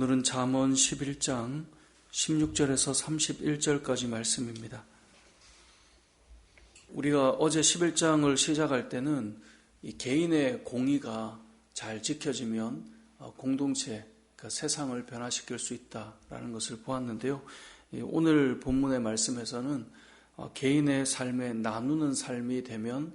오늘은 잠언 11장 16절에서 31절까지 말씀입니다. 우리가 어제 11장을 시작할 때는 개인의 공의가 잘 지켜지면 어, 공동체, 그 세상을 변화시킬 수 있다라는 것을 보았는데요. 오늘 본문의 말씀에서는 어, 개인의 삶에 나누는 삶이 되면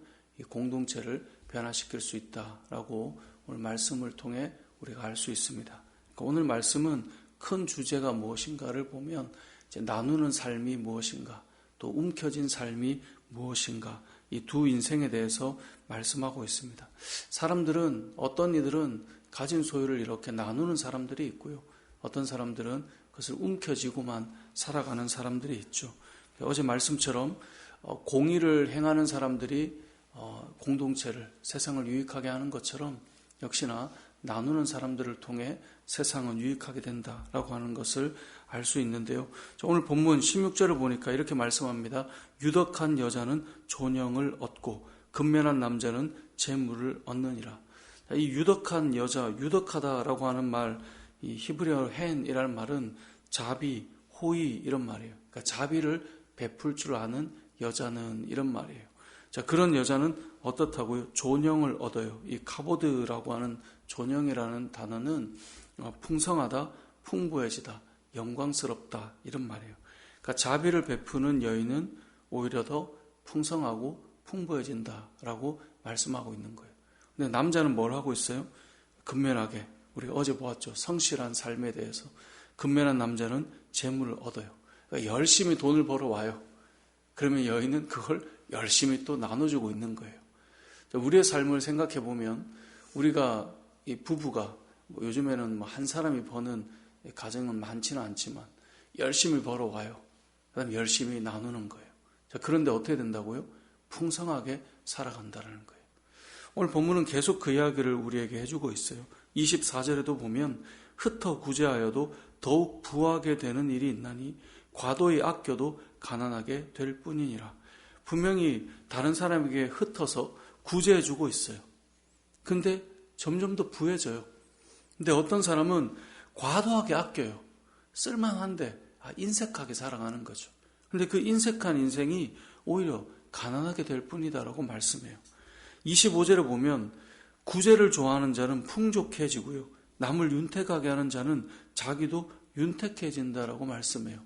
공동체를 변화시킬 수 있다라고 오늘 말씀을 통해 우리가 알 수 있습니다. 그러니까 오늘 말씀은 큰 주제가 무엇인가를 보면 나누는 삶이 무엇인가, 또 움켜진 삶이 무엇인가, 이 두 인생에 대해서 말씀하고 있습니다. 사람들은, 어떤 이들은 가진 소유를 이렇게 나누는 사람들이 있고요. 어떤 사람들은 그것을 움켜쥐고만 살아가는 사람들이 있죠. 어제 말씀처럼 어, 공의를 행하는 사람들이 어, 공동체를, 세상을 유익하게 하는 것처럼 역시나 나누는 사람들을 통해 세상은 유익하게 된다라고 하는 것을 알 수 있는데요. 오늘 본문 16절을 보니까 이렇게 말씀합니다. 유덕한 여자는 존영을 얻고 근면한 남자는 재물을 얻느니라. 이 유덕한 여자, 유덕하다라고 하는 말, 이 히브리어 헨이라는 말은 자비, 호의 이런 말이에요. 그러니까 자비를 베풀 줄 아는 여자는 이런 말이에요. 자, 그런 여자는 어떻다고요? 존영을 얻어요. 이 카보드라고 하는 존영이라는 단어는 어, 풍성하다, 풍부해지다, 영광스럽다 이런 말이에요. 그러니까 자비를 베푸는 여인은 오히려 더 풍성하고 풍부해진다라고 말씀하고 있는 거예요. 근데 남자는 뭘 하고 있어요? 근면하게 우리가 어제 보았죠. 성실한 삶에 대해서 근면한 남자는 재물을 얻어요. 그러니까 열심히 돈을 벌어 와요. 그러면 여인은 그걸 열심히 또 나눠주고 있는 거예요. 우리의 삶을 생각해 보면 우리가 이 부부가 뭐 요즘에는 뭐 한 사람이 버는 가정은 많지는 않지만 열심히 벌어와요. 그 다음 열심히 나누는 거예요. 자, 그런데 어떻게 된다고요? 풍성하게 살아간다는 거예요. 오늘 본문은 계속 그 이야기를 우리에게 해주고 있어요. 24절에도 보면 흩어 구제하여도 더욱 부하게 되는 일이 있나니 과도히 아껴도 가난하게 될 뿐이니라. 분명히 다른 사람에게 흩어서 구제해주고 있어요. 근데 점점 더 부해져요. 근데 어떤 사람은 과도하게 아껴요. 쓸만한데 아, 인색하게 살아가는 거죠. 근데 그 인색한 인생이 오히려 가난하게 될 뿐이다라고 말씀해요. 25절에 보면 구제를 좋아하는 자는 풍족해지고요. 남을 윤택하게 하는 자는 자기도 윤택해진다라고 말씀해요.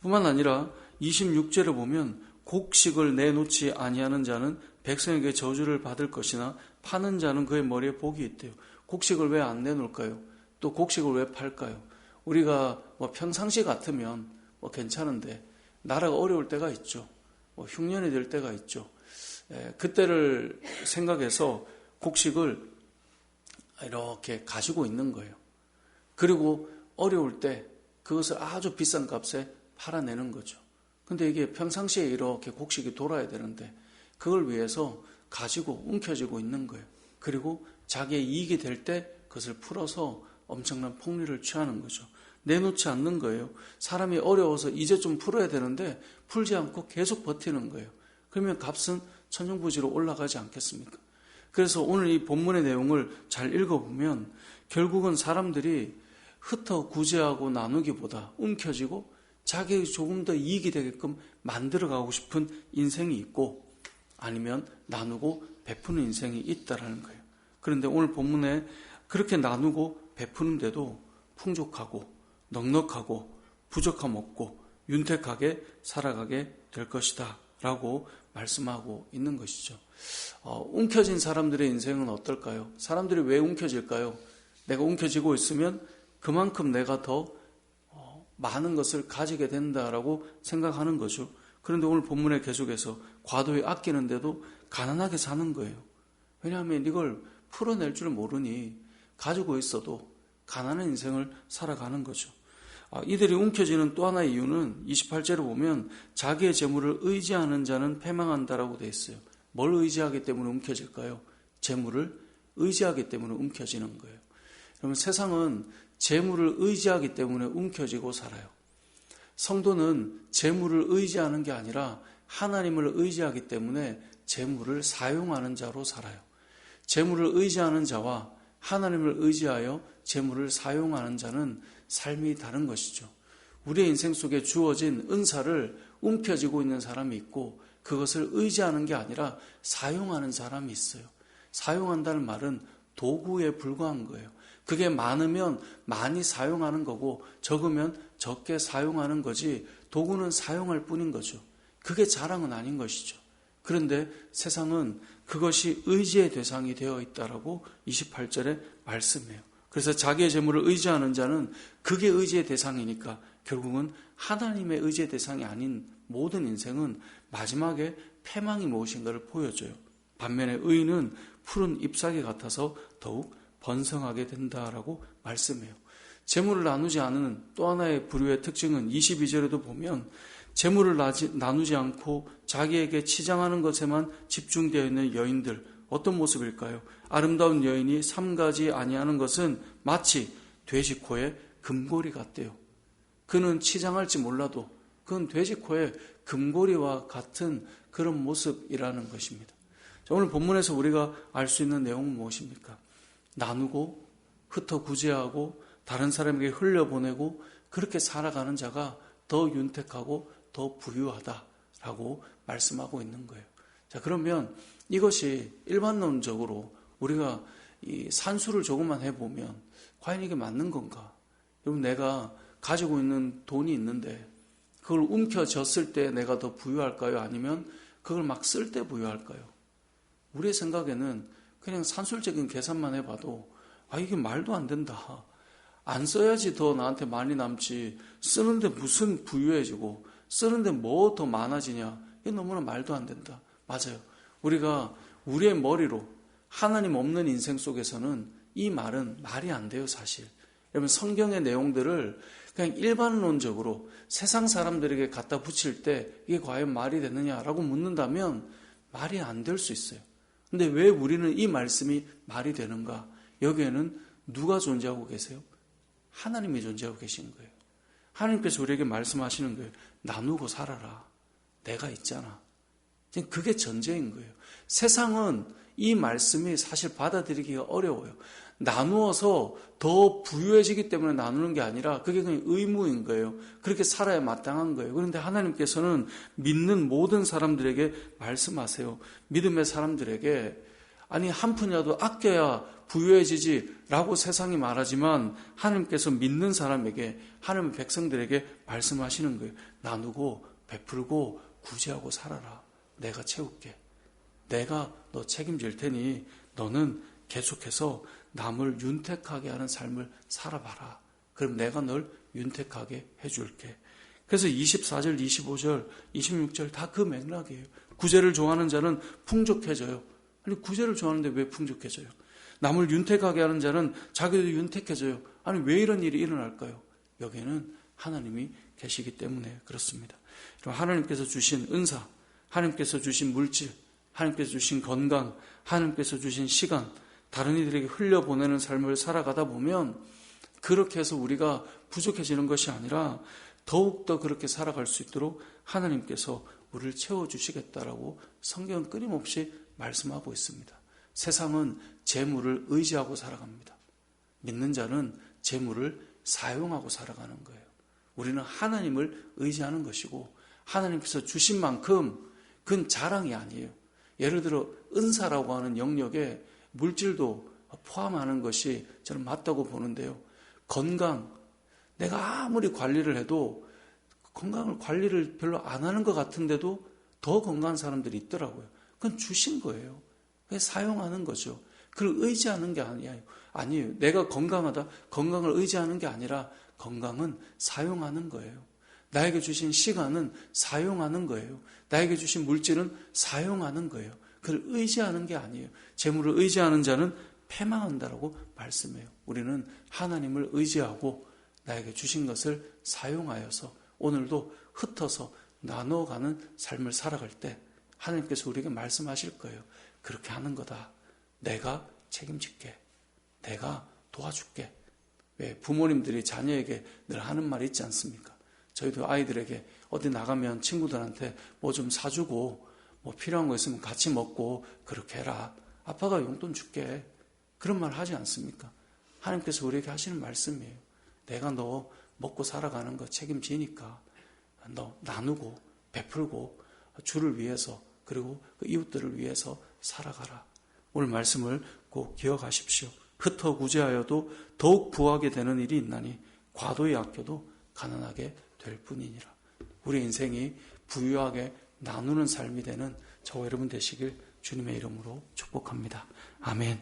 뿐만 아니라 26절에 보면 곡식을 내놓지 아니하는 자는 백성에게 저주를 받을 것이나 파는 자는 그의 머리에 복이 있대요. 곡식을 왜 안 내놓을까요? 또 곡식을 왜 팔까요? 우리가 뭐 평상시 같으면 뭐 괜찮은데 나라가 어려울 때가 있죠. 뭐 흉년이 될 때가 있죠. 에, 그때를 생각해서 곡식을 이렇게 가지고 있는 거예요. 그리고 어려울 때 그것을 아주 비싼 값에 팔아내는 거죠. 근데 이게 평상시에 이렇게 곡식이 돌아야 되는데 그걸 위해서 가지고 움켜쥐고 있는 거예요. 그리고 자기의 이익이 될 때 그것을 풀어서 엄청난 폭리를 취하는 거죠. 내놓지 않는 거예요. 사람이 어려워서 이제 좀 풀어야 되는데 풀지 않고 계속 버티는 거예요. 그러면 값은 천정부지로 올라가지 않겠습니까? 그래서 오늘 이 본문의 내용을 잘 읽어보면 결국은 사람들이 흩어 구제하고 나누기보다 움켜쥐고 자기 조금 더 이익이 되게끔 만들어가고 싶은 인생이 있고 아니면 나누고 베푸는 인생이 있다라는 거예요. 그런데 오늘 본문에 그렇게 나누고 베푸는데도 풍족하고 넉넉하고 부족함 없고 윤택하게 살아가게 될 것이다. 라고 말씀하고 있는 것이죠. 어, 움켜진 사람들의 인생은 어떨까요? 사람들이 왜 움켜질까요? 내가 움켜지고 있으면 그만큼 내가 더 어, 많은 것을 가지게 된다라고 생각하는 거죠. 그런데 오늘 본문에 계속해서 과도히 아끼는데도 가난하게 사는 거예요. 왜냐하면 이걸 풀어낼 줄 모르니 가지고 있어도 가난한 인생을 살아가는 거죠. 아, 이들이 움켜지는 또 하나의 이유는 28절을 보면 자기의 재물을 의지하는 자는 패망한다라고 되어 있어요. 뭘 의지하기 때문에 움켜질까요? 재물을 의지하기 때문에 움켜지는 거예요. 그러면 세상은 재물을 의지하기 때문에 움켜지고 살아요. 성도는 재물을 의지하는 게 아니라 하나님을 의지하기 때문에 재물을 사용하는 자로 살아요. 재물을 의지하는 자와 하나님을 의지하여 재물을 사용하는 자는 삶이 다른 것이죠. 우리의 인생 속에 주어진 은사를 움켜쥐고 있는 사람이 있고 그것을 의지하는 게 아니라 사용하는 사람이 있어요. 사용한다는 말은 도구에 불과한 거예요. 그게 많으면 많이 사용하는 거고 적으면 적게 사용하는 거지 도구는 사용할 뿐인 거죠. 그게 자랑은 아닌 것이죠. 그런데 세상은 그것이 의지의 대상이 되어 있다라고 28절에 말씀해요. 그래서 자기의 재물을 의지하는 자는 그게 의지의 대상이니까 결국은 하나님의 의지의 대상이 아닌 모든 인생은 마지막에 패망이 무엇인가를 보여줘요. 반면에 의인은 푸른 잎사귀 같아서 더욱 번성하게 된다라고 말씀해요. 재물을 나누지 않은 또 하나의 부류의 특징은 22절에도 보면 재물을 나누지 않고 자기에게 치장하는 것에만 집중되어 있는 여인들 어떤 모습일까요? 아름다운 여인이 삼가지 아니하는 것은 마치 돼지 코에 금고리 같대요. 그는 치장할지 몰라도 그건 돼지 코에 금고리와 같은 그런 모습이라는 것입니다. 오늘 본문에서 우리가 알 수 있는 내용은 무엇입니까? 나누고 흩어 구제하고 다른 사람에게 흘려보내고 그렇게 살아가는 자가 더 윤택하고 더 부유하다라고 말씀하고 있는 거예요. 자, 그러면 이것이 일반론적으로 우리가 이 산수를 조금만 해보면 과연 이게 맞는 건가? 여러분, 내가 가지고 있는 돈이 있는데 그걸 움켜졌을 때 내가 더 부유할까요? 아니면 그걸 막 쓸 때 부유할까요? 우리의 생각에는 그냥 산술적인 계산만 해봐도 아, 이게 말도 안 된다. 안 써야지 더 나한테 많이 남지. 쓰는데 무슨 부유해지고, 쓰는데 뭐 더 많아지냐. 이게 너무나 말도 안 된다. 맞아요. 우리가 우리의 머리로 하나님 없는 인생 속에서는 이 말은 말이 안 돼요, 사실. 여러분, 성경의 내용들을 그냥 일반론적으로 세상 사람들에게 갖다 붙일 때 이게 과연 말이 되느냐라고 묻는다면 말이 안 될 수 있어요. 근데 왜 우리는 이 말씀이 말이 되는가? 여기에는 누가 존재하고 계세요? 하나님이 존재하고 계신 거예요. 하나님께서 우리에게 말씀하시는 거예요. 나누고 살아라. 내가 있잖아. 그게 전제인 거예요. 세상은 이 말씀이 사실 받아들이기가 어려워요. 나누어서 더 부유해지기 때문에 나누는 게 아니라 그게 그냥 의무인 거예요. 그렇게 살아야 마땅한 거예요. 그런데 하나님께서는 믿는 모든 사람들에게 말씀하세요. 믿음의 사람들에게 아니 한 푼이라도 아껴야 부유해지지라고 세상이 말하지만 하나님께서 믿는 사람에게 하나님의 백성들에게 말씀하시는 거예요. 나누고 베풀고 구제하고 살아라. 내가 채울게. 내가 너 책임질 테니 너는 계속해서 남을 윤택하게 하는 삶을 살아봐라. 그럼 내가 널 윤택하게 해줄게. 그래서 24절, 25절, 26절 다 그 맥락이에요. 구제를 좋아하는 자는 풍족해져요. 아니, 구제를 좋아하는데 왜 풍족해져요? 남을 윤택하게 하는 자는 자기도 윤택해져요. 아니, 왜 이런 일이 일어날까요? 여기에는 하나님이 계시기 때문에 그렇습니다. 하나님께서 주신 은사, 하나님께서 주신 물질, 하나님께서 주신 건강, 하나님께서 주신 시간, 다른 이들에게 흘려보내는 삶을 살아가다 보면 그렇게 해서 우리가 부족해지는 것이 아니라 더욱더 그렇게 살아갈 수 있도록 하나님께서 우리를 채워주시겠다라고 성경은 끊임없이 말씀하고 있습니다. 세상은 재물을 의지하고 살아갑니다. 믿는 자는 재물을 사용하고 살아가는 거예요. 우리는 하나님을 의지하는 것이고 하나님께서 주신 만큼 그건 자랑이 아니에요. 예를 들어 은사라고 하는 영역에 물질도 포함하는 것이 저는 맞다고 보는데요. 건강, 내가 아무리 관리를 해도 건강을 관리를 별로 안 하는 것 같은데도 더 건강한 사람들이 있더라고요. 그건 주신 거예요. 그냥 사용하는 거죠. 그걸 의지하는 게 아니에요. 아니에요. 내가 건강하다, 건강을 의지하는 게 아니라 건강은 사용하는 거예요. 나에게 주신 시간은 사용하는 거예요. 나에게 주신 물질은 사용하는 거예요. 그를 의지하는 게 아니에요. 재물을 의지하는 자는 패망한다라고 말씀해요. 우리는 하나님을 의지하고 나에게 주신 것을 사용하여서 오늘도 흩어서 나눠가는 삶을 살아갈 때 하나님께서 우리에게 말씀하실 거예요. 그렇게 하는 거다. 내가 책임질게. 내가 도와줄게. 왜 부모님들이 자녀에게 늘 하는 말이 있지 않습니까? 저희도 아이들에게 어디 나가면 친구들한테 뭐 좀 사주고 뭐 필요한 거 있으면 같이 먹고 그렇게 해라. 아빠가 용돈 줄게. 그런 말 하지 않습니까? 하나님께서 우리에게 하시는 말씀이에요. 내가 너 먹고 살아가는 거 책임지니까 너 나누고 베풀고 주를 위해서 그리고 그 이웃들을 위해서 살아가라. 오늘 말씀을 꼭 기억하십시오. 흩어 구제하여도 더욱 부하게 되는 일이 있나니 과도히 아껴도 가난하게 될 뿐이니라. 우리 인생이 부유하게 나누는 삶이 되는 저와 여러분 되시길 주님의 이름으로 축복합니다. 아멘.